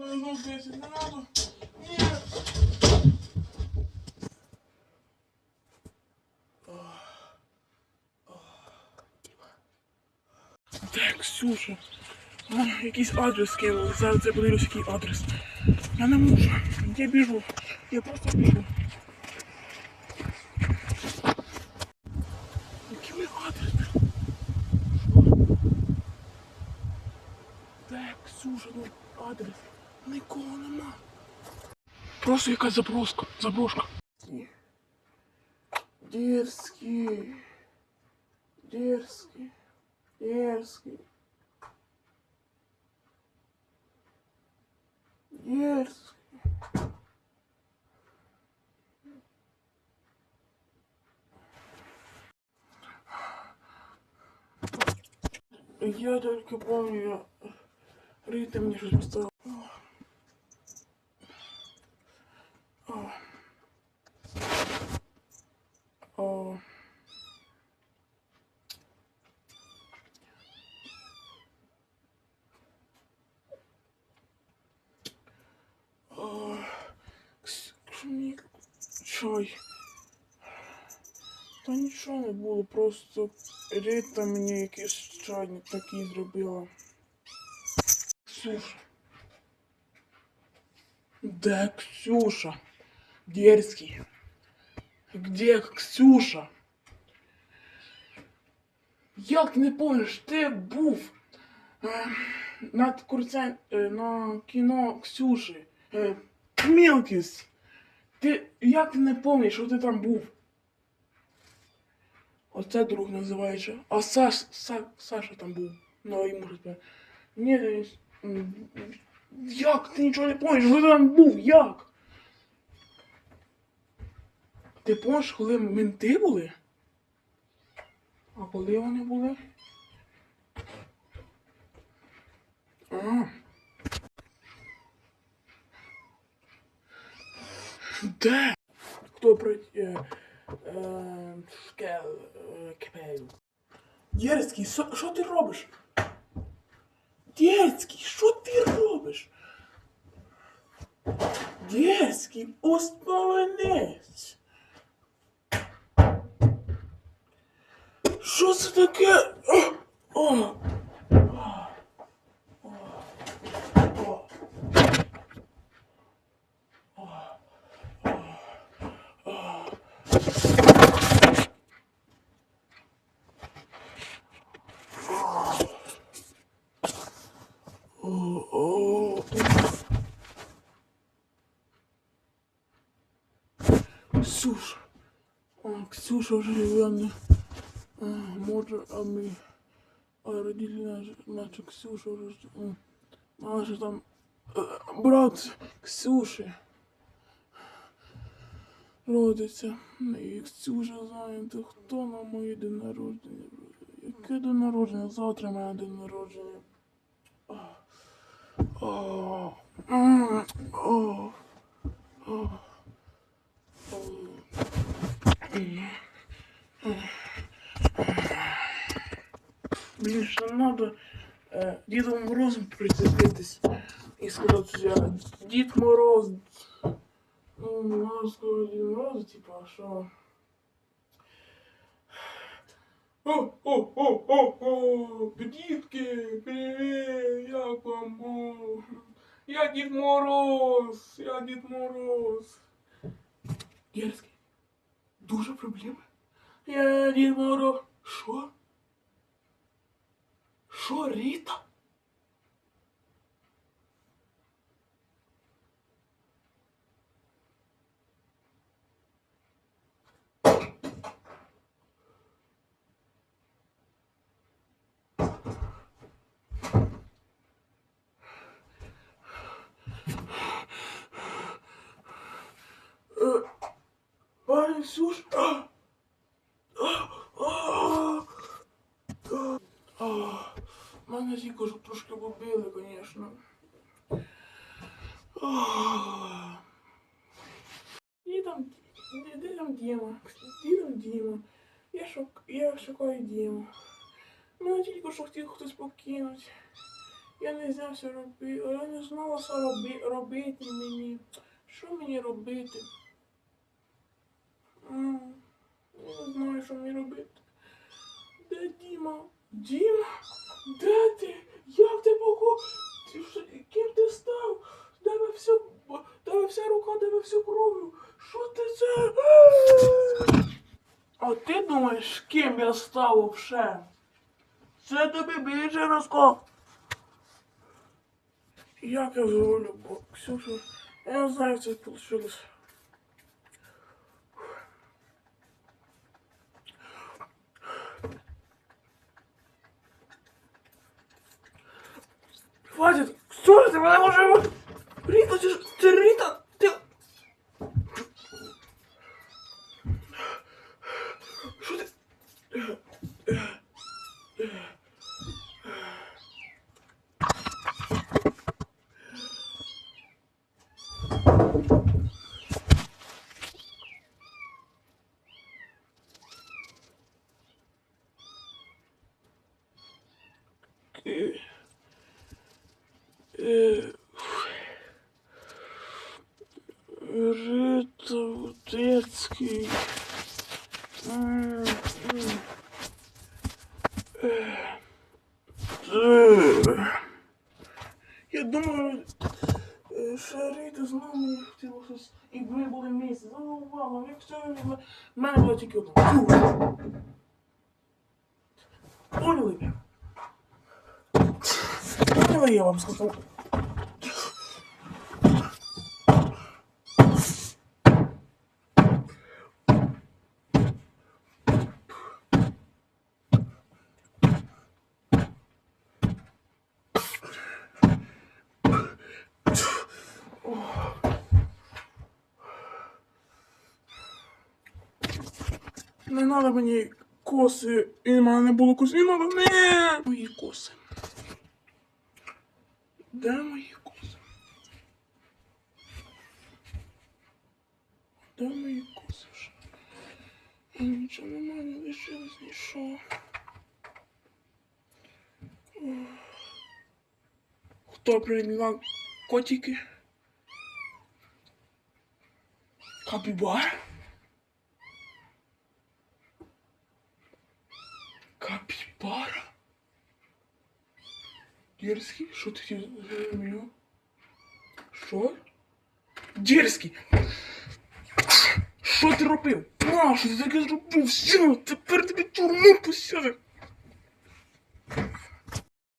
ну, 10, не надо. Ні. Так, Ксюша. Якийсь адрес кинули. Зараз я подивлюсь, який адрес. Я не можу. Я біжу. Я просто біжу. Який ми адрес? Що? Так, Ксюша, ну адрес. Нікого нема. Просто якась заброска. Заброшка. Дерзкий. Дерзкий. Дерзкий. Дерзкий. Я только помню, Рита мне что-то. Чай. Та нічого не було, просто Рита мені якийсь чай не такий зробила. Ксюша. Да, Ксюша. Дерзкий. Где Ксюша? Як не помниш, ти був е, над курцем е, на кіно Ксюші. Е, Мілкіс. Ти як не помниш, що ти там був? Оце друг називається. А Саш, Са, Саша там був. Ну, йому ж. Ні, як ти нічого не помниш? Що ти там був? Як? Ти помниш, коли менти були? А коли вони були? А. Де? Хто про... Е, е, шкел... Е, кепею? Дєрський, що ти робиш? Дєрський, що ти робиш? Дєрський, успоминись. Що це таке? О, о, о. О, о. Ксюша. Ксюша вже реально. А, може, а ми. А родили наши, наша Ксюша уже. м, Наша там. е, Брат Ксюши. Родиться. І Ксюша знає, хто на моє день народження. Яке день народження? Завтра моє день народження. О, о. Блін, що е, Дідом Морозом прицепитись і сказати, що я Дід Мороз. Ну, надо сказати Дід Мороз, типа, а що? О, о, о, о, о, дітки, привіт, як вам? О, я Дід Мороз, я Дід Мороз. Дерзкий, дуже проблеми? Я Дід Мороз. Що? Що, Ріта? Е, А! Мене тільки ж трошки побили, звісно. І там, де, там Діма? Де там Діма? Я шук, я шукаю Діму. Мене тільки що хотів хтось покинуть. Я не знався робити, я не знала, що робити мені. Що мені робити? Я не знаю, що мені робити. Де Діма? Діма? Де ти? Як ти пого? Ти ким ти став? Де все, ви вся рука, ви всю кров'ю? Що ти це? А ти думаєш, ким я став вообще? Це тобі більше розкол. Як я зроблю, бо Ксюша, я не знаю, як це вийшло. Хватит! Ксюша, ти мене може... Ріта, ти ж... Ти Ріта! Ти... Що ти... Е, Рита Вудецький. М, м. Е, е. Я думаю, Рита знову мені хотіла щось, і ми були місті. Ну, мама, як це в мене було тільки одно. Поняли? ви? Я вам сказав. Не надо мені коси. І в мене не було коси. Не надо. Не. Мої коси. Де мої коси? Де мої коси вже? Нічого немає, не лишилось нічого. Хто прийняв котики? Капібар? Дерзкий? Що ти зрозумів? меню? Що? Дерзкий! Що ти робив? А, що ти таке зробив? Все, тепер тобі тюрму посяде.